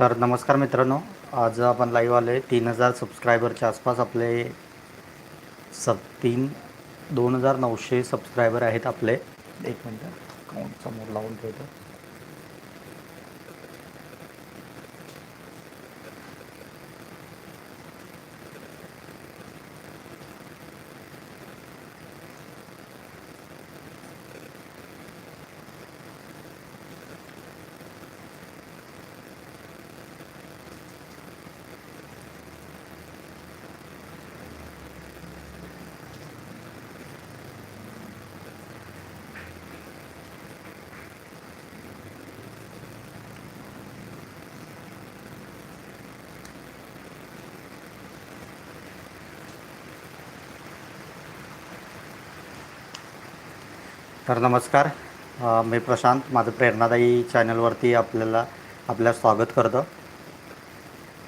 तर नमस्कार मित्रांनो आज आपण लाईव्ह आले तीन हजार सबस्क्रायबरच्या आसपास आपले सब तीन दोन हजार नऊशे सबस्क्रायबर आहेत आपले. एक मिनटं काउंट समोर लावून ठेवतो. तर नमस्कार. मी प्रशांत. माझं प्रेरणादायी चॅनलवरती आपल्याला आपल्या स्वागत करतो.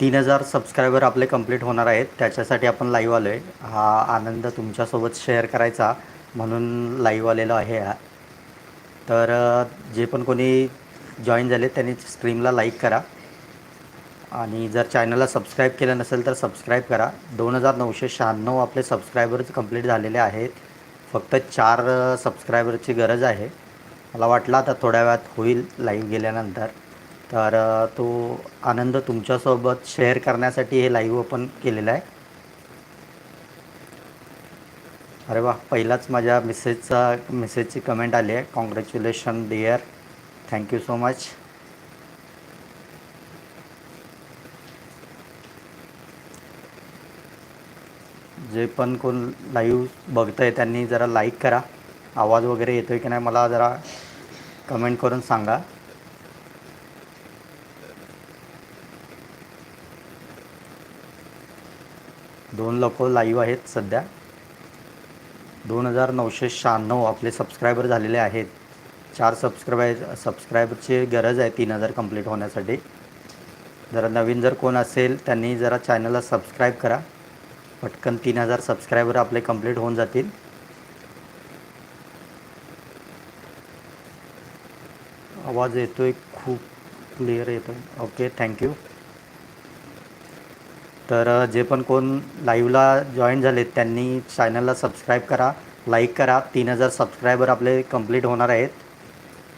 तीन हजार सबस्क्रायबर आपले कंप्लीट होणार आहेत. त्याच्यासाठी आपण लाईव्ह आलो आहे हा आनंद तुमच्यासोबत शेअर करायचा म्हणून लाईव्ह आलेलो आहे हा. तर जे पण कोणी जॉईन झाले त्यांनी स्ट्रीमला लाईक करा. आणि जर चॅनलला सबस्क्राईब केलं नसेल तर सबस्क्राईब करा. दोन हजार नऊशे शहाण्णव आपले सबस्क्रायबर्स कंप्लीट झालेले आहेत. फक्त चार सबस्क्रायबरची गरज आहे. मला वाटलं आता थोड्या वेळात होईल लाईव्ह गेल्यानंतर. तर तो आनंद तुमच्यासोबत शेअर करण्यासाठी हे लाईव्ह ओपन केलेलं आहे. अरे वा पहिलाच माझ्या मेसेजचा मेसेजची कमेंट आली आहे. Congratulation dear thank you so much जे पण कोण लाईव्ह बघतं आहे त्यांनी जरा लाईक करा. आवाज वगैरे येतो आहे की नाही मला जरा कमेंट करून सांगा. दोन लोक लाईव्ह आहेत सध्या. दोन हजार नऊशे शहाण्णव आपले सबस्क्रायबर झालेले आहेत. चार सबस्क्रायबर सबस्क्रायबरची गरज आहे तीन हजार कंप्लीट होण्यासाठी. जरा नवीन जर कोण असेल त्यांनी जरा चॅनलला सबस्क्राईब करा. पटकन तीन हजार सबस्क्रायबर आपले कंप्लीट होऊन जातील. आवाज येतोय खूप क्लिअर येतोय. ओके थँक्यू तर जे पण कोण लाईव्हला जॉईन झालेत त्यांनी चॅनलला सबस्क्राईब करा लाईक करा. तीन हजार सबस्क्रायबर आपले कंप्लीट होणार आहेत.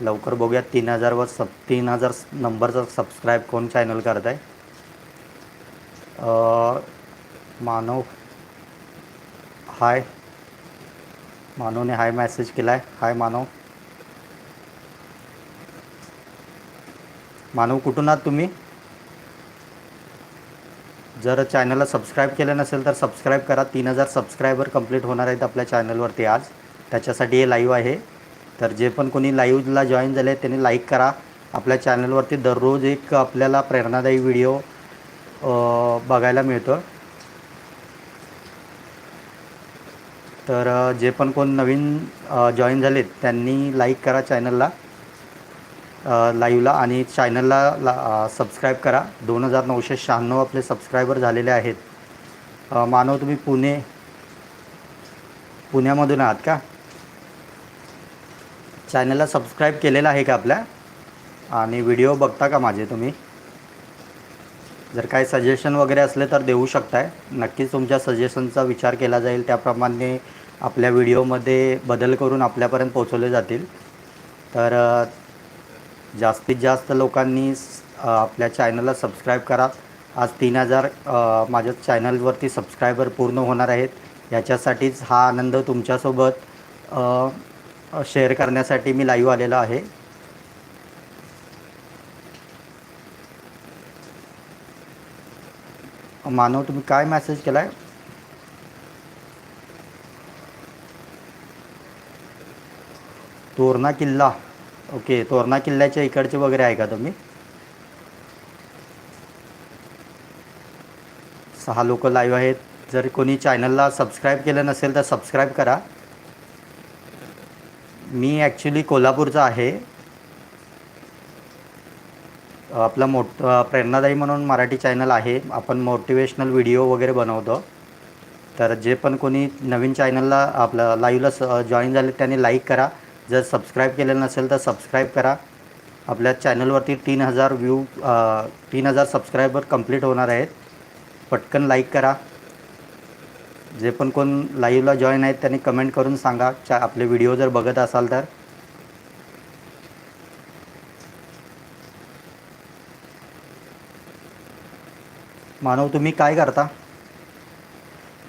लवकर बघूया तीन हजारवर सब तीन हजार नंबरचा सबस्क्राईब कोण चॅनल करत आहे मानव हाय. मानवने हाय मेसेज केला आहे हाय मानव. मानव कुठून आहात तुम्ही? जर चॅनलला सबस्क्राईब केलं नसेल तर सबस्क्राईब करा. तीन हजार सबस्क्रायबर कंप्लीट होणार आहेत आपल्या चॅनलवरती आज. त्याच्यासाठी हे लाईव्ह आहे. तर जे पण कोणी लाईव्हला जॉईन झाले त्यांनी लाईक करा. आपल्या चॅनलवरती दररोज एक आपल्याला प्रेरणादायी व्हिडिओ बघायला मिळतो. तर जे पण कोण नवीन जॉईन झालेत त्यांनी लाईक करा चॅनलला लाईव्हला आणि चॅनलला ला सबस्क्राईब करा. दोन हजार नऊशे शहाण्णव आपले सबस्क्रायबर झालेले आहेत. मानव तुम्ही पुणे पुण्यामधून आहात का? चॅनलला सबस्क्राईब केलेलं आहे का आपल्या? आणि व्हिडिओ बघता का माझे तुम्ही? जर काय सजेशन वगैरे असले तर देऊ शकताय. नक्कीच तुमच्या सजेशनचा विचार केला जाईल. त्याप्रमाणे आपल्या व्हिडिओमध्ये बदल करून आपल्यापर्यंत पोचवले जातील. तर जास्तीत जास्त लोकांनी आपल्या चॅनलला सबस्क्राईब करा. आज तीन हजार माझ्या चॅनलवरती सबस्क्रायबर पूर्ण होणार आहेत. याच्यासाठीच हा आनंद तुमच्यासोबत शेअर करण्यासाठी मी लाईव्ह आलेलो आहे. मानव तुम्ही काय मेसेज केला आहे तोरणा किल्ला. ओके तोरणा किल्ल्याच्या इकडचे वगैरे आहे का तुम्ही? सहा लोक लाईव्ह आहेत. जर कोणी चॅनलला सबस्क्राईब केलं नसेल तर सबस्क्राईब करा. मी ॲक्च्युली कोल्हापूरचा आहे. आपलं मोठ प्रेरणादायी म्हणून मराठी चॅनल आहे. आपण मोटिवेशनल व्हिडिओ वगैरे बनवतो. तर जे पण कोणी नवीन चॅनलला आपलं लाईव्हला स जॉईन झाले त्यांनी लाईक करा. जर सबस्क्राईब केलेलं नसेल तर सबस्क्राईब करा. आपल्या चॅनलवरती तीन हजार व्ह्यू तीन हजार सबस्क्रायबर कंप्लीट होणार आहेत. पटकन लाईक करा. जे पण कोण लाईव्हला जॉईन आहेत त्यांनी कमेंट करून सांगा. चा आपले व्हिडिओ जर बघत असाल तर. मानव तुम्ही काय करता?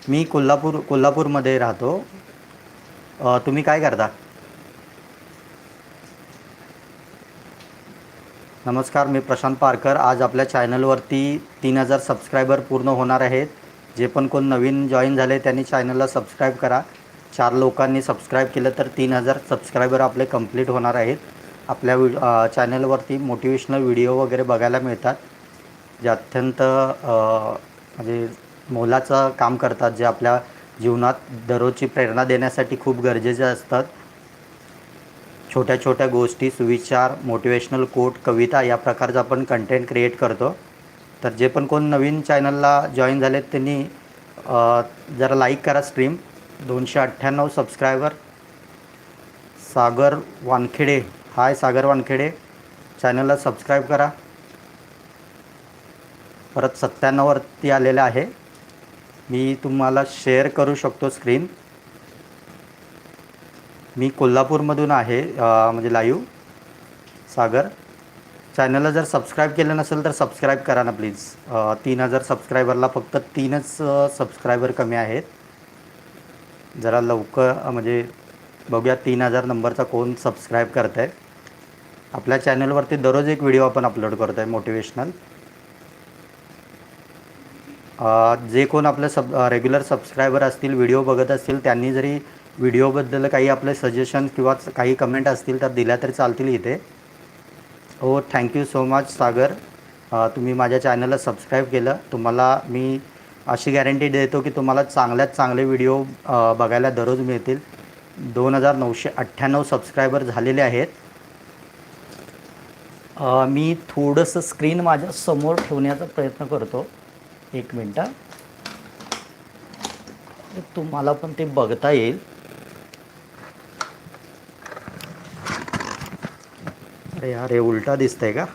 मी कोल्हापूर कोल्हापूरमध्ये राहतो. तुम्ही काय करता? नमस्कार मी प्रशांत पारकर. आज आपल्या चॅनलवरती तीन हजार सबस्क्रायबर पूर्ण होणार आहेत. जे पण कोण नवीन जॉईन झाले त्यांनी चॅनलला सबस्क्राईब करा. चार लोकांनी सबस्क्राईब केलं तर तीन हजार सबस्क्रायबर आपले कंप्लीट होणार आहेत. आपल्या व्हि चॅनलवरती मोटिवेशनल व्हिडिओ वगैरे बघायला मिळतात. जे अत्यंत म्हणजे मोलाचं काम करतात जे आपल्या जीवनात दररोजची प्रेरणा देण्यासाठी खूप गरजेचे असतात. छोट्या छोट्या गोष्टी सुविचार मोटिवेशनल कोट कविता या प्रकारचं आपण कंटेंट क्रिएट करतो. तर जे पण कोण नवीन चॅनलला जॉईन झालेत त्यांनी जरा लाईक करा स्ट्रीम दोनशे अठ्ठ्याण्णव सबस्क्रायबर सागर वानखेडे. हाय सागर वानखेडे. चॅनलला सबस्क्राईब करा. परत सत्त्याण्णववरती आलेलं आहे. मी तुम्हाला शेअर करू शकतो स्क्रीन मी कोल्हापूरमधून आहे म्हणजे लाईव्ह सागर चॅनलला जर सबस्क्राईब केलं नसेल तर सबस्क्राईब करा ना प्लीज तीन हजार सबस्क्रायबरला फक्त तीनच सबस्क्रायबर कमी आहेत. जरा लवकर म्हणजे बघूया तीन हजार नंबरचा कोण सबस्क्राईब करत आहे आपल्या चॅनलवरती दररोज एक व्हिडिओ आपण अपलोड करतो आहे मोटिवेशनल जे कोण आपलं सब रेग्युलर सबस्क्रायबर असतील व्हिडिओ बघत असतील त्यांनी जरी व्हिडिओबद्दल काही आपले सजेशन किंवा काही कमेंट असतील तर दिल्या तरी चालतील इथे. हो थँक्यू सो मच सागर. तुम्ही माझ्या चॅनलला सबस्क्राईब केलं. तुम्हाला मी अशी गॅरंटी देतो की तुम्हाला चांगल्यात चांगले व्हिडिओ बघायला दररोज मिळतील. दोन हजार नऊशे अठ्ठ्याण्णव सबस्क्रायबर झालेले आहेत. मी थोडंसं स्क्रीन माझ्यासमोर ठेवण्याचा प्रयत्न करतो. एक मिनटं तुम्हाला पण ते बघता येईल. अरे यार हे उलटा दिसतंय का?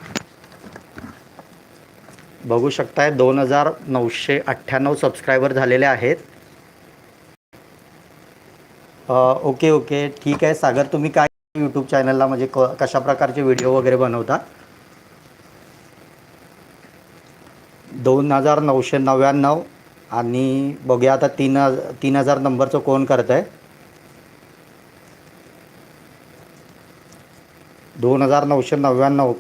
बघू शकताय दोन हजार नऊशे अठ्ठ्याण्णव सबस्क्रायबर झालेले आहेत. Okay okay. ठीक आहे सागर तुम्ही काय यूट्यूब चॅनलला म्हणजे क कशा प्रकारचे व्हिडिओ वगैरे बनवता? दोन हजार नऊशे नव्याण्णव आणि बघूया आता तीन तीन हजार नंबरचं कोण करत आहे दोन हजार नऊशे नव्याण्णव.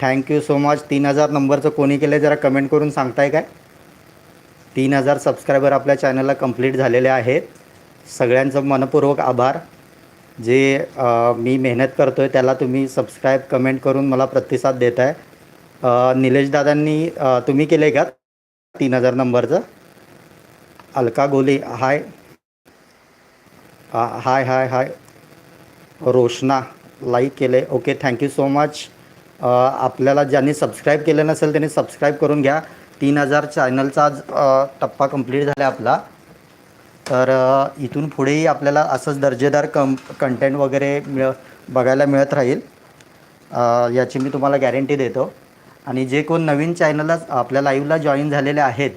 थँक्यू सो मच तीन हजार नंबरचं कोणी केलं जरा कमेंट करून सांगताय काय? तीन हजार सबस्क्रायबर आपल्या चॅनलला कंप्लीट झालेले आहेत. सगळ्यांचं मनपूर्वक आभार. जे आ, मी मेहनत करतो आहे त्याला तुम्ही सबस्क्राईब कमेंट करून मला प्रतिसाद देत आहे निलेश दादांनी तुम्ही केलं आहे का तीन हजार नंबरचं? Alka Gole hi. Hi hi hi. Roshana like केलं आहे ओके थँक्यू सो मच आपल्याला ज्यांनी सबस्क्राईब केलं नसेल त्यांनी सबस्क्राईब करून घ्या. तीन हजार चॅनलचा आज टप्पा कंप्लीट झाला आपला. तर इथून पुढेही आपल्याला असंच दर्जेदार कं कंटेंट वगैरे मिळ बघायला मिळत राहील. याची मी तुम्हाला गॅरंटी देतो. आणि जे कोण नवीन चॅनलला आपल्या लाईव्हला जॉईन झालेले आहेत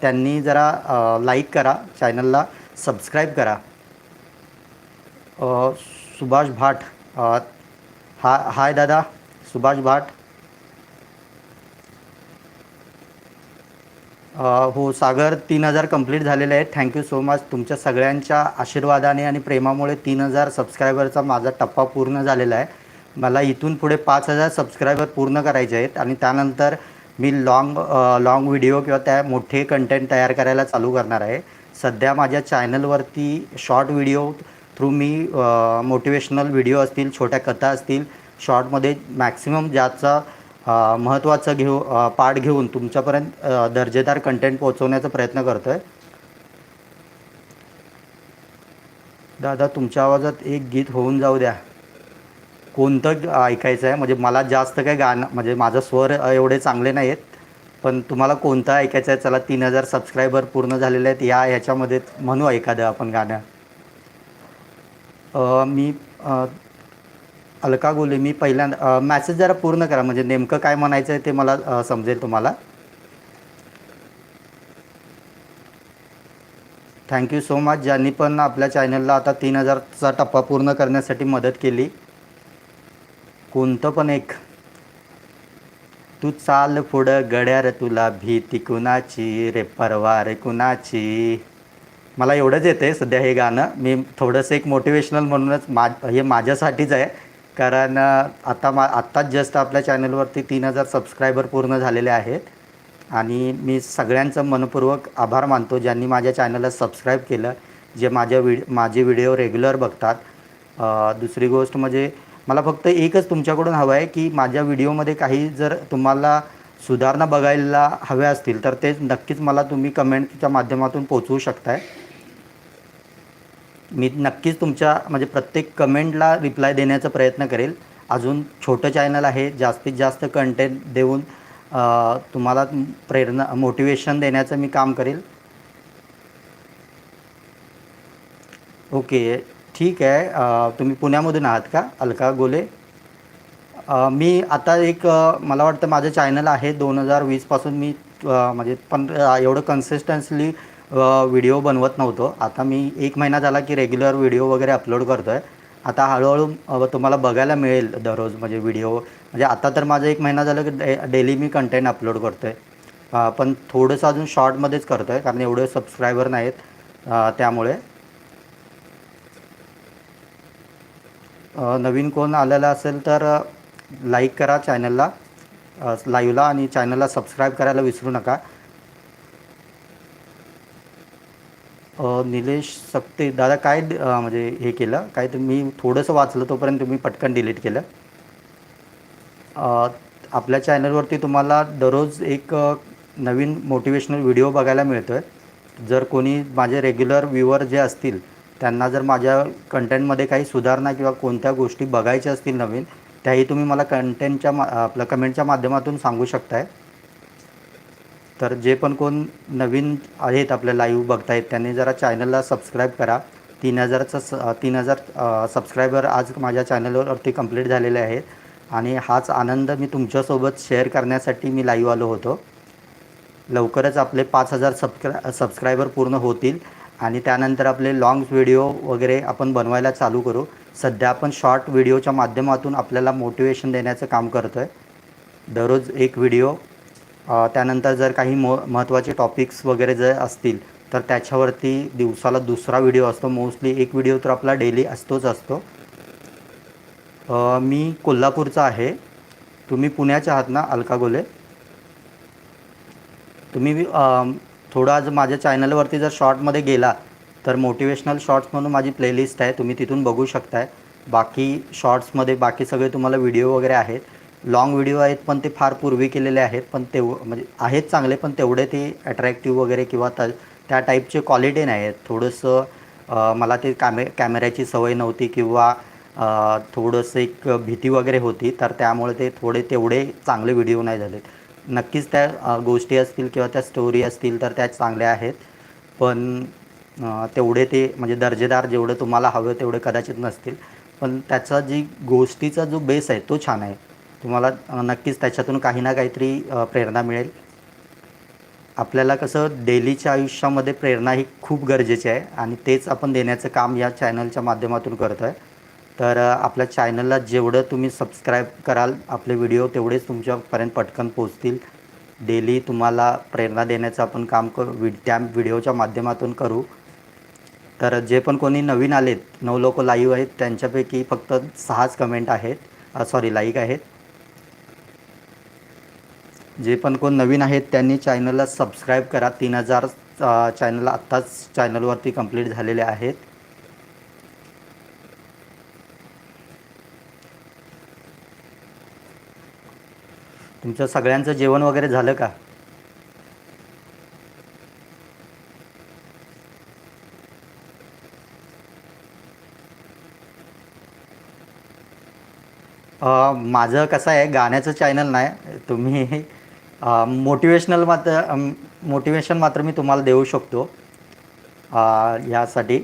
त्यांनी जरा लाईक करा चॅनलला सबस्क्राईब करा. सुभाष भाट हा हाय दादा सुभाष भाट. हो सागर तीन हजार कंप्लीट झालेले आहेत. थँक्यू सो मच तुमच्या सगळ्यांच्या आशीर्वादाने आणि प्रेमामुळे तीन हजार सबस्क्रायबरचा माझा टप्पा पूर्ण झालेला आहे. मला इथून पुढे पाच हजार सबस्क्रायबर पूर्ण करायचे आहेत आणि त्यानंतर मी लाँग लाँग व्हिडिओ किंवा त्या मोठे कंटेंट तयार करायला चालू करणार आहे. सध्या माझ्या चॅनलवरती शॉर्ट व्हिडिओ थ्रू मी मोटिवेशनल व्हिडिओ असतील छोट्या कथा असतील शॉर्टमध्ये मॅक्सिमम ज्याचा महत्त्वाचं घेऊ पाठ पार्ट घेऊन तुमच्यापर्यंत दर्जेदार कंटेंट पोहोचवण्याचा प्रयत्न करतो आहे दादा तुमच्या आवाजात एक गीत होऊन जाऊ द्या. कोणतं ऐकायचं आहे म्हणजे मला जास्त काही गाणं म्हणजे माझं स्वर एवढे चांगले नाही आहेत पण तुम्हाला कोणतं ऐकायचं आहे चला तीन हजार सबस्क्रायबर पूर्ण झालेले आहेत. या ह्याच्यामध्ये म्हणू एखादं आपण गाणं. मी अलका गोले मी पहिल्यांदा मॅसेज जरा पूर्ण करा. म्हणजे नेमकं काय म्हणायचं आहे ते मला समजेल तुम्हाला. थँक्यू सो मच ज्यांनी पण आपल्या चॅनलला आता तीन हजारचा टप्पा पूर्ण करण्यासाठी मदत केली कोणतं पण एक. तू चाल पुढं गड्यार तुला भीती कुणाची? रे परवार कुणाची? मला एवढंच येते सध्या हे गाणं. मी थोडंसं एक मोटिवेशनल म्हणूनच मा हे माझ्यासाठीच आहे. कारण आता मा आत्ताच जस्ट आपल्या चॅनलवरती तीन हजार सबस्क्रायबर पूर्ण झालेले आहेत. आणि मी सगळ्यांचं मनपूर्वक आभार मानतो ज्यांनी माझ्या चॅनलला सबस्क्राईब केलं जे माझ्या विड माझे व्हिडिओ रेग्युलर बघतात. दुसरी गोष्ट म्हणजे मला फक्त एकच तुमच्याकडून हवं आहे की माझ्या व्हिडिओमध्ये काही जर तुम्हाला सुधारणा बघायला हव्या असतील तर ते नक्कीच मला तुम्ही कमेंटच्या माध्यमातून पोचवू शकताय. मी नक्कीच तुमच्या म्हणजे प्रत्येक कमेंटला रिप्लाय देण्याचा प्रयत्न करेल. अजून छोटं चॅनल आहे जास्तीत जास्त कंटेंट देऊन तुम्हाला प्रेरणा मोटिवेशन देण्याचं मी काम करेल. ओके. ठीक आहे. तुम्ही पुण्यामधून आहात का? अलका गोले? मी आता एक मला वाटतं माझं चॅनल आहे दोन हजार वीसपासून मी म्हणजे पण एवढं कन्सिस्टन्सली व्हिडिओ बनवत नव्हतो. आता मी एक महिना झाला की रेग्युलर व्हिडिओ वगैरे अपलोड करतो आहे आता हळूहळू तुम्हाला बघायला मिळेल दररोज म्हणजे व्हिडिओ. म्हणजे आता तर माझं एक महिना झालं की डे डेली मी कंटेंट अपलोड करतो आहे पण थोडंसं अजून शॉर्टमध्येच करतो आहे कारण एवढे सबस्क्रायबर नाहीत त्यामुळे. नवीन कोण आलेला असेल तर लाईक करा चॅनलला लाईव्हला आणि चॅनलला सबस्क्राईब करायला विसरू नका. निलेश सक्ते दादा काय म्हणजे हे केलं? काय तुम्ही थोडंसं वाचलं तोपर्यंत तुम्ही पटकन डिलीट केलं. आपल्या चॅनलवरती तुम्हाला दररोज एक नवीन मोटिवेशनल व्हिडिओ बघायला मिळतो आहे जर कोणी माझे रेग्युलर व्ह्युअर जे असतील त्यांना जर माझ्या कंटेंटमध्ये काही सुधारणा किंवा कोणत्या गोष्टी बघायच्या असतील नवीन त्याही तुम्ही मला कंटेंटच्या मा आपल्या कमेंटच्या माध्यमातून सांगू शकताय. तर जे पण कोण नवीन आहेत आपल्या लाईव्ह बघतायत त्यांनी जरा चॅनलला सबस्क्राईब करा. तीन हजारचं स तीन हजार सबस्क्रायबर आज माझ्या चॅनलवरती कंप्लीट झालेले आहेत. आणि हाच आनंद मी तुमच्यासोबत शेअर करण्यासाठी मी लाईव्ह आलो होतो. लवकरच आपले पाच हजार सबस्क्रा सबस्क्रायबर पूर्ण होतील. आणि त्यानंतर आपले लाँग्स व्हिडिओ वगैरे आपण बनवायला चालू करू. सध्या आपण शॉर्ट व्हिडिओच्या माध्यमातून आपल्याला मोटिवेशन देण्याचं काम करतो आहे दररोज एक व्हिडिओ त्यानंतर जर काही मो महत्त्वाचे टॉपिक्स वगैरे जर असतील तर त्याच्यावरती दिवसाला दुसरा व्हिडिओ असतो. मोस्टली एक व्हिडिओ तर आपला डेली असतोच असतो. मी कोल्हापूरचा आहे. तुम्ही पुण्याच्या आहात ना अलका गोले? तुम्ही थोडं आज माझ्या चॅनलवरती जर शॉर्टमध्ये गेला तर मोटिवेशनल शॉर्ट्स म्हणून माझी प्लेलिस्ट आहे. तुम्ही तिथून बघू शकताय. बाकी शॉर्ट्समध्ये बाकी सगळे तुम्हाला व्हिडिओ वगैरे आहेत. लाँग व्हिडिओ आहेत पण ते फार पूर्वी केलेले आहेत. पण तेव म्हणजे आहेत चांगले पण तेवढे ते अट्रॅक्टिव्ह वगैरे किंवा त्या त्या टाईपचे क्वालिटी नाही आहेत. थोडंसं मला ते कॅमे कॅमेऱ्याची सवय नव्हती किंवा थोडंसं एक भीती वगैरे होती. तर त्यामुळे ते थोडे तेवढे चांगले व्हिडिओ नाही झालेत. नक्कीच त्या गोष्टी असतील किंवा त्या स्टोरी असतील तर त्या चांगल्या आहेत. पण तेवढे ते म्हणजे दर्जेदार जेवढं तुम्हाला हवं तेवढे कदाचित नसतील. पण त्याचा जी गोष्टीचा जो बेस आहे तो छान आहे. तुम्हाला नक्कीच त्याच्यातून काही ना काहीतरी प्रेरणा मिळेल. आपल्याला कसं डेलीच्या आयुष्यामध्ये प्रेरणा ही खूप गरजेची आहे आणि तेच आपण देण्याचं काम या चॅनलच्या माध्यमातून करतो आहे तर आपल्या चॅनलला जेवढं तुम्ही सबस्क्राईब कराल आपले व्हिडिओ तेवढेच तुमच्यापर्यंत पटकन पोचतील डेली तुम्हाला प्रेरणा देण्याचं आपण काम करू वि त्या व्हिडिओच्या माध्यमातून करू. तर जे पण कोणी नवीन आलेत नऊ लोक लाईव्ह आहेत त्यांच्यापैकी फक्त सहाच कमेंट आहेत सॉरी लाईक आहेत. जे पण कोण नवीन आहेत त्यांनी चॅनलला सबस्क्राईब करा. तीन हजार चॅनल आत्ताच चॅनलवरती कंप्लीट झालेले आहेत. तुमचं सगळ्यांचं जेवण वगैरे झालं का? माझं कसं आहे गाण्याचं चॅनल नाही. तुम्ही मोटिवेशनल मात्र मोटिवेशन मात्र मी तुम्हाला देऊ शकतो. यासाठी.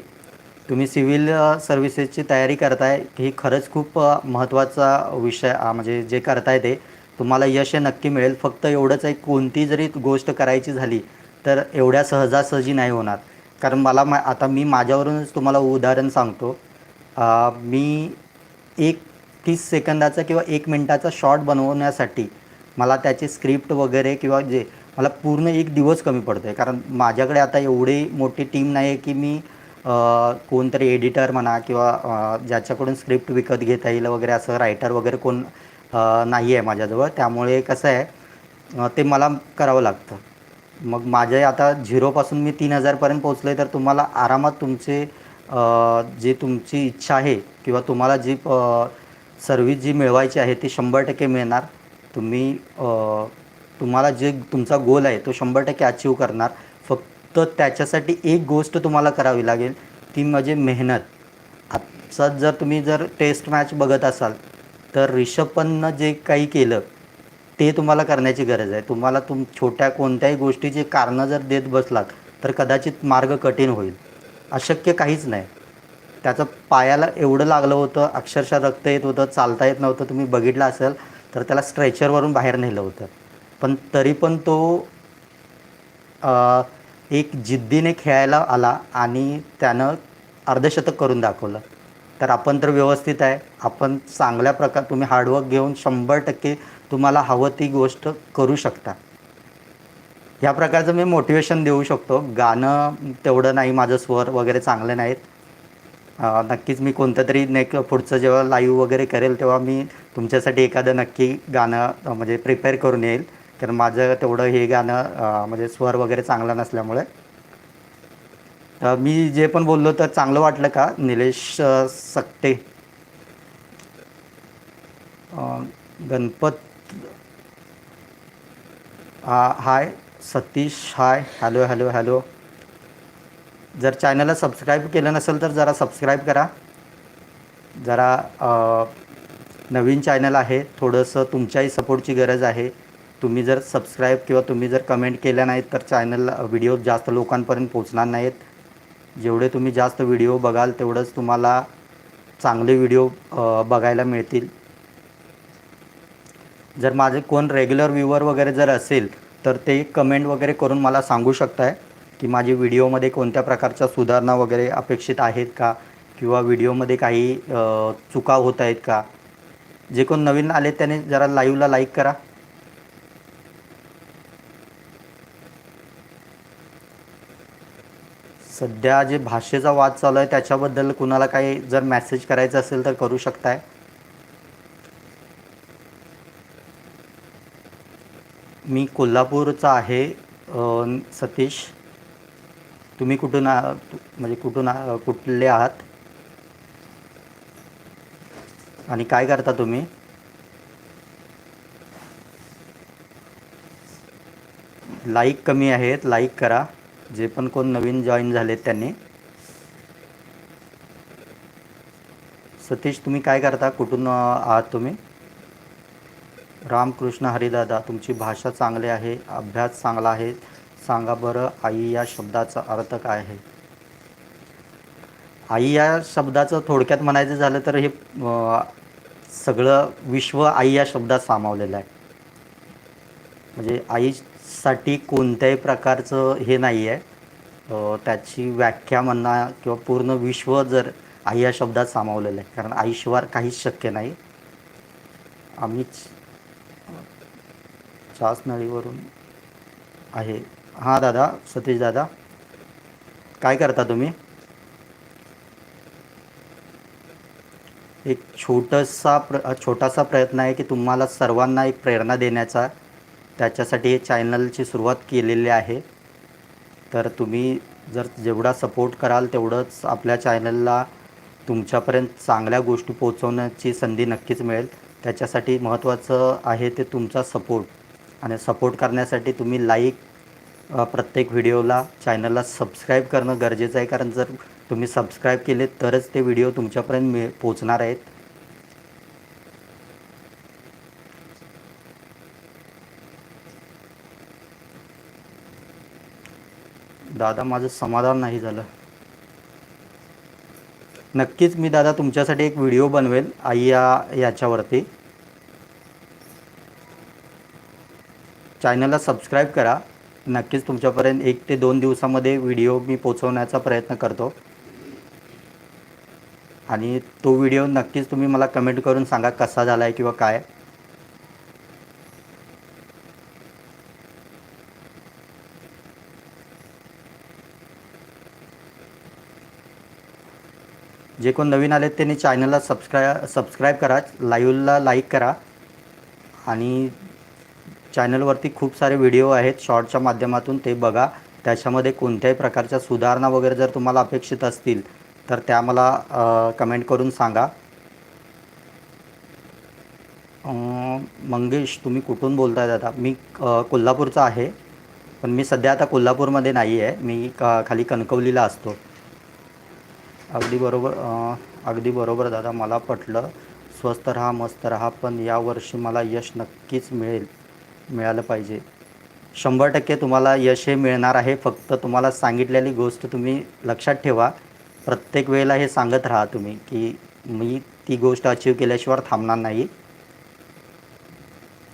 तुम्ही सिव्हिल सर्व्हिसेसची तयारी करताय ही खरंच खूप महत्त्वाचा विषय म्हणजे जे करताय ते. तुम्हाला यश हे नक्की मिळेल. फक्त एवढंच आहे कोणती जरी गोष्ट करायची झाली तर एवढ्या सहजासहजी नाही होणार. कारण मला मा आता मी माझ्यावरूनच तुम्हाला उदाहरण सांगतो. मी एक तीस सेकंदाचा किंवा एक मिनटाचा शॉर्ट बनवण्यासाठी मला त्याची स्क्रिप्ट वगैरे किंवा जे मला पूर्ण एक दिवस कमी पडतो आहे कारण माझ्याकडे आता एवढी मोठी टीम नाही आहे की मी कोणतरी एडिटर म्हणा किंवा ज्याच्याकडून स्क्रिप्ट विकत घेता येईल वगैरे असं रायटर वगैरे कोण नाही आहे माझ्याजवळ. त्यामुळे कसं आहे ते मला करावं लागतं. मग माझे आता झिरोपासून मी तीन हजारपर्यंत पोचलो आहे तर तुम्हाला आरामात तुमचे जी तुमची इच्छा आहे किंवा तुम्हाला जी सर्विस जी मिळवायची आहे ती शंभर टक्के मिळणार. तुम्ही तुम्हाला जे तुमचा गोल आहे तो शंभर टक्के अचीव करणार. फक्त त्याच्यासाठी एक गोष्ट तुम्हाला करावी लागेल ती म्हणजे मेहनत. आजचा जर तुम्ही जर टेस्ट मॅच बघत असाल तर रिषभ पंतनं जे काही केलं ते तुम्हाला करण्याची गरज आहे. तुम्हाला तुम छोट्या कोणत्याही गोष्टीची कारणं जर देत बसलात तर कदाचित मार्ग कठीण होईल. अशक्य काहीच नाही. त्याचं पायाला एवढं लागलं होतं अक्षरशः रक्त येत होतं चालता येत नव्हतं. तुम्ही बघितलं असेल तर त्याला स्ट्रेचरवरून बाहेर नेलं होतं. पण तरी पण तो आ, एक जिद्दीने खेळायला आला आणि त्यानं अर्धशतक करून दाखवलं. तर आपण तर व्यवस्थित आहे. आपण चांगल्या प्रकार तुम्ही हार्डवर्क घेऊन शंभर टक्के तुम्हाला हवं ती गोष्ट करू शकता. ह्या प्रकारचं मी मोटिवेशन देऊ शकतो. गाणं तेवढं नाही माझं स्वर वगैरे चांगले नाहीत. नक्कीच मी कोणतं तरी नेक पुढचं जेव्हा लाईव्ह वगैरे करेल तेव्हा मी तुमच्यासाठी एखादं नक्की गाणं म्हणजे प्रिपेअर करून येईल. कारण माझं तेवढं हे गाणं म्हणजे स्वर वगैरे चांगला नसल्यामुळे. मी जे पण बोललो तर चांगलं वाटलं का निलेश अ, सकटे गणपत हा hi Satish hi hello hello hello. जर चॅनलला सबस्क्राईब केलं नसेल तर जरा सबस्क्राईब करा. जरा नवीन चॅनल आहे थोडंसं तुमच्याही सपोर्टची गरज आहे. तुम्ही जर सबस्क्राईब किंवा तुम्ही जर कमेंट केल्या नाहीत तर चॅनलला व्हिडिओ जास्त लोकांपर्यंत पोचणार नाहीत. जेवढे तुम्ही जास्त व्हिडिओ बघाल तेवढंच तुम्हाला चांगले व्हिडिओ बघायला मिळतील. जर माझे कोण रेग्युलर व्ह्यूवर वगैरे जर असेल तर ते कमेंट वगैरे करून मला सांगू शकताय की माझी व्हिडिओमध्ये कोणत्या प्रकारच्या सुधारणा वगैरे अपेक्षित आहेत का? किंवा व्हिडिओमध्ये काही चुका होत आहेत का? जे कोण नवीन आले त्याने जरा लाईव्हला लाईक करा. सध्या जे भाषेचा वाद चालू आहे त्याच्याबद्दल कुणाला काही जर मेसेज करायचं असेल तर करू शकताय? मी कोल्हापूरचा आहे सतीश. तुम्ही कुठून म्हणजे कुठून कुठले आहात? आणि काय करता तुम्ही? लाईक कमी आहेत लाईक करा. जे पण कोण नवीन जॉईन झालेत त्यांनी. सतीश तुम्ही काय करता? कुठून आहात तुम्ही? रामकृष्ण हरिदादा तुमची भाषा चांगली आहे अभ्यास चांगला आहे. सांगा बरं आई या शब्दाचा अर्थ काय आहे? आई या शब्दाचं थोडक्यात म्हणायचं झालं तर हे सगळं विश्व आई या शब्दात सामावलेलं आहे. म्हणजे आईसाठी कोणत्याही प्रकारचं हे नाही आहे. त्याची व्याख्या म्हणा किंवा पूर्ण विश्व जर आई या शब्दात सामावलेलं आहे. कारण आईशिवाय काहीच शक्य नाही. आम्हीच चास नळीवरून आहे. हां दादा सतीश दादा. काय करता तुम्ही? एक छोटासा प्र छोटासा प्रयत्न आहे की तुम्हाला सर्वांना एक प्रेरणा देण्याचा त्याच्यासाठी हे चॅनलची सुरुवात केलेली आहे. तर तुम्ही जर जेवढा सपोर्ट कराल तेवढंच आपल्या चॅनलला तुमच्यापर्यंत चांगल्या गोष्टी पोचवण्याची संधी नक्कीच मिळेल. त्याच्यासाठी महत्त्वाचं आहे ते तुमचा सपोर्ट आणि सपोर्ट करण्यासाठी तुम्ही लाईक प्रत्येक व्हिडिओला चॅनलला सबस्क्राईब करणं गरजेचं आहे. कारण जर तुम्ही सबस्क्राईब केले तरच ते व्हिडिओ तुमच्यापर्यंत मिळ पोचणार आहेत. दादा माझं समाधान नाही झालं. नक्कीच मी दादा तुमच्यासाठी एक व्हिडिओ बनवेल आई या याच्यावरती. चॅनलला सबस्क्राईब करा. नक्कीच तुमच्यापर्यंत एक ते दोन दिवसामध्ये व्हिडिओ मी पोचवण्याचा प्रयत्न करतो. आणि तो व्हिडिओ नक्कीच तुम्ही मला कमेंट करून सांगा कसा झाला आहे किंवा काय. जे कोण नवीन आलेत त्यांनी चॅनलला सबस्क्राय सबस्क्राईब करा लाईव्हला लाईक करा. आणि चॅनलवरती खूप सारे व्हिडिओ आहेत शॉर्टच्या माध्यमातून ते बघा. त्याच्यामध्ये कोणत्याही प्रकारच्या सुधारणा वगैरे जर तुम्हाला अपेक्षित असतील तर त्या मला कमेंट करून सांगा. मंगेश तुम्ही कुठून बोलताय दादा मी कोल्हापूरचा आहे पण मी सध्या आता कोल्हापूरमध्ये नाही आहे मी का खाली कणकवलीला असतो. अगदी बरोबर अगदी बरोबर दादा. मला पटलं. स्वस्त राहा मस्त राहा पण यावर्षी मला यश नक्कीच मिळेल मिळालं पाहिजे. शंभर टक्के तुम्हाला यश हे मिळणार आहे. फक्त तुम्हाला सांगितलेली गोष्ट तुम्ही लक्षात ठेवा. प्रत्येक वेळेला हे सांगत राहा तुम्ही की मी ती गोष्ट अचीव केल्याशिवाय थांबणार नाही.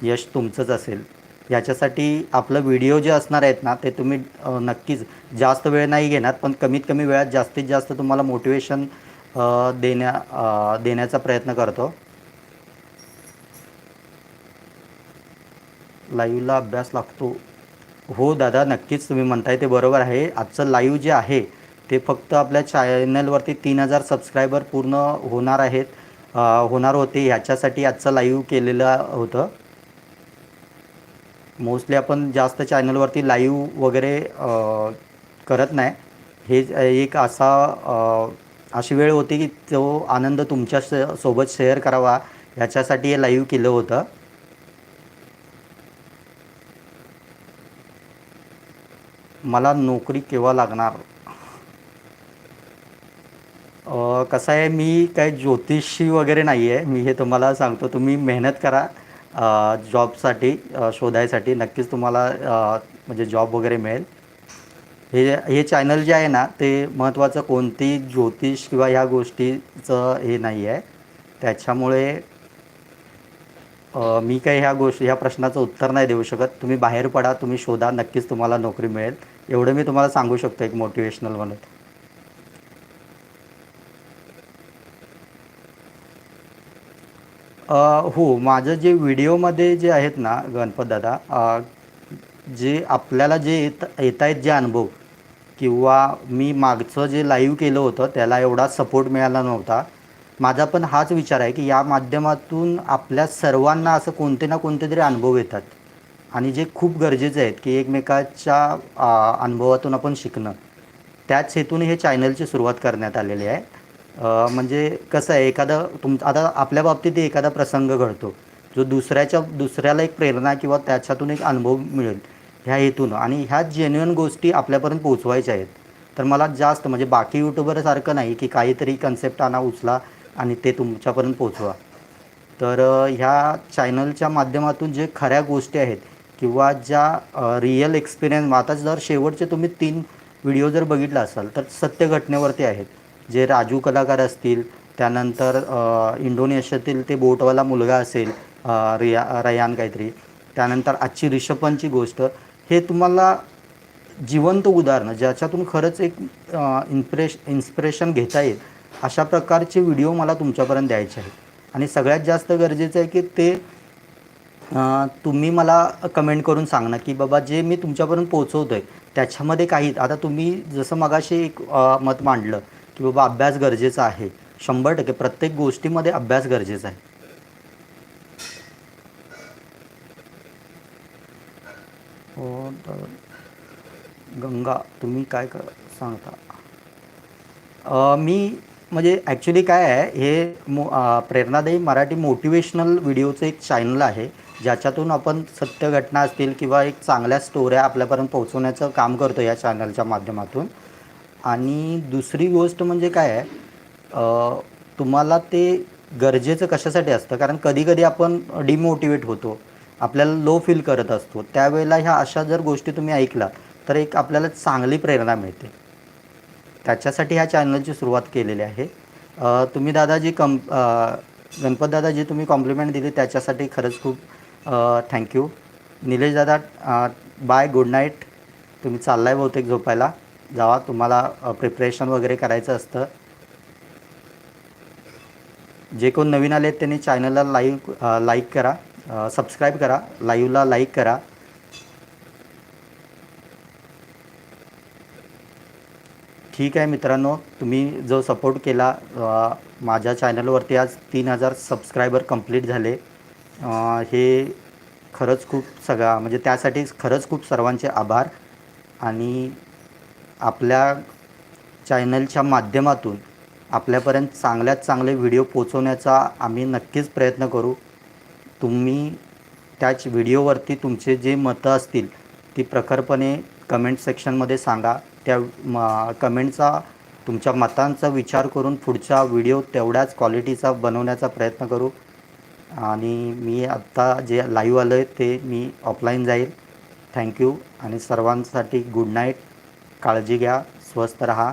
यश तुमचंच असेल. याच्यासाठी आपलं व्हिडिओ जे असणार आहेत ना ते तुम्ही नक्कीच जास्त वेळ नाही घेणार पण कमीत कमी वेळात जास्तीत जास्त तुम्हाला मोटिवेशन देण्या देण्याचा प्रयत्न करतो. लाईव्हला अभ्यास लागतो. हो दादा नक्कीच तुम्ही म्हणताय ते बरोबर आहे. आजचं लाईव्ह जे आहे ते फक्त आपल्या चॅनलवरती तीन हजार सबस्क्रायबर पूर्ण होणार आहेत. होणार होते. ह्याच्यासाठी आजचं लाईव्ह केलेलं होतं. मोस्टली आपण जास्त चॅनलवरती लाईव्ह वगैरे करत नाही. हे एक असा अशी वेळ होती की तो आनंद तुमच्यासोबत शेअर करावा याच्यासाठी हे लाईव्ह केलं होतं. मला नोकरी केव्हा लागणार? कसं आहे मी काय ज्योतिषी वगैरे नाही आहे मी हे तुम्हाला सांगतो तुम्ही मेहनत करा. जॉबसाठी शोधायसाठी नक्कीच तुम्हाला म्हणजे जॉब वगैरे मिळेल. हे हे चॅनल जे आहे ना ते महत्त्वाचं कोणती ज्योतिष किंवा ह्या गोष्टीचं हे नाही आहे. त्याच्यामुळे मी काही ह्या गोष्टी ह्या प्रश्नाचं उत्तर नाही देऊ शकत. तुम्ही बाहेर पडा तुम्ही शोधा नक्कीच तुम्हाला नोकरी मिळेल. एवढं मी तुम्हाला सांगू शकतो एक मोटिवेशनल म्हणून. हो माझं जे व्हिडिओमध्ये जे आहेत ना गणपत दादा अ, जे आपल्याला जे येत येत आहेत जे अनुभव किंवा मी मागचं जे लाईव्ह केलं होतं त्याला एवढा सपोर्ट मिळाला नव्हता. माझा पण हाच विचार आहे की या माध्यमातून आपल्या सर्वांना असं कोणते ना कोणते तरी अनुभव येतात. आणि जे खूप गरजेचे आहेत की एकमेकाच्या अ, अनुभवातून आपण शिकणं. त्याच हेतूने हे चॅनलची सुरुवात करण्यात आलेली आहे. म्हणजे कसं आहे एखादं तुम आता आपल्या बाबतीत एखादा प्रसंग घडतो जो दुसऱ्याच्या दुसऱ्याला एक प्रेरणा किंवा त्याच्यातून एक अनुभव मिळेल ह्या हेतून. आणि ह्या जेन्युअन गोष्टी आपल्यापर्यंत पोहोचवायच्या आहेत. तर मला जास्त म्हणजे बाकी यूट्यूबरसारखं नाही की काहीतरी कन्सेप्ट आणा उचला आणि ते तुमच्यापर्यंत पोचवा तर ह्या चॅनलच्या माध्यमातून जे खऱ्या गोष्टी आहेत किंवा ज्या रिअल एक्सपिरियन्स आता जर शेवटचे तुम्ही तीन व्हिडिओ जर बघितला असाल तर सत्य घटनेवरती आहेत. जे राजू कलाकार असतील त्यानंतर इंडोनेशियातील ते बोटवाला मुलगा असेल रिया रयान काहीतरी. त्यानंतर आजची रिषपनची गोष्ट हे तुम्हाला जिवंत उदाहरणं ज्याच्यातून खरंच एक इन्प्रेश इन्स्पिरेशन घेता येईल अशा प्रकारचे व्हिडिओ मला तुमच्यापर्यंत द्यायचे आहेत. आणि सगळ्यात जास्त गरजेचं आहे की ते तुम्ही मला कमेंट करून सांगणं की बाबा जे मी तुमच्यापर्यंत पोहोचवतो आहे त्याच्यामध्ये काही आता तुम्ही जसं मगाशी एक मत मांडलं की बाबा अभ्यास गरजेचा आहे. शंभर टक्के प्रत्येक गोष्टीमध्ये अभ्यास गरजेचा आहे. हो गंगा तुम्ही काय कर सांगता? मी म्हणजे ॲक्च्युली काय आहे हे मो प्रेरणादायी मराठी मोटिवेशनल व्हिडिओचं एक चॅनल आहे ज्याच्यातून आपण सत्य घटना असतील किंवा एक चांगल्या स्टोऱ्या आपल्यापर्यंत पोहोचवण्याचं काम करतो या चॅनलच्या माध्यमातून. आणि दुसरी गोष्ट म्हणजे काय आहे तुम्हाला ते गरजेचं कशासाठी असतं? कारण कधीकधी आपण डिमोटिवेट होतो. आपल्याला लो फील करत असतो. त्यावेळेला ह्या अशा जर गोष्टी तुम्ही ऐकला तर एक आपल्याला चांगली प्रेरणा मिळते. त्याच्यासाठी ह्या चॅनलची सुरुवात केलेली आहे. तुम्ही दादा जी कम गणपत दादा जी तुम्ही कॉम्प्लिमेंट दिली. त्याच्यासाठी खरंच खूप थँक्यू निलेश दादा बाय गुड नाईट तुम्ही चाललाय बहुतेक झोपायला. जावा तुम्हाला प्रिपरेशन वगैरे करायचं असतं. जे कोण नवीन आले आहेत त्यांनी चॅनलला लाईव्ह लाईक करा सबस्क्राईब करा लाईव्हला लाईक करा. ठीक आहे मित्रांनो तुम्ही जो सपोर्ट केला माझ्या चॅनलवरती आज तीन हजार सबस्क्रायबर कंप्लीट झाले. हे खरंच खूप सगळा म्हणजे त्यासाठी खरंच खूप सर्वांचे आभार. आणि आपल्या चॅनलच्या माध्यमातून आपल्यापर्यंत चांगल्यात चांगले व्हिडिओ पोचवण्याचा आम्ही नक्कीच प्रयत्न करू. तुम्ही त्याच व्हिडिओवरती तुमचे जे मतं असतील ती प्रखरपणे कमेंट सेक्शनमध्ये सांगा. त्या म कमेंटचा तुमच्या मतांचा विचार करून पुढचा व्हिडिओ तेवढ्याच क्वालिटीचा बनवण्याचा प्रयत्न करू. आणि मी आत्ता जे लाईव्ह आलं आहे ते मी ऑफलाईन जाईल. थँक्यू आणि सर्वांसाठी गुड नाईट काळजी घ्या स्वस्त रहा.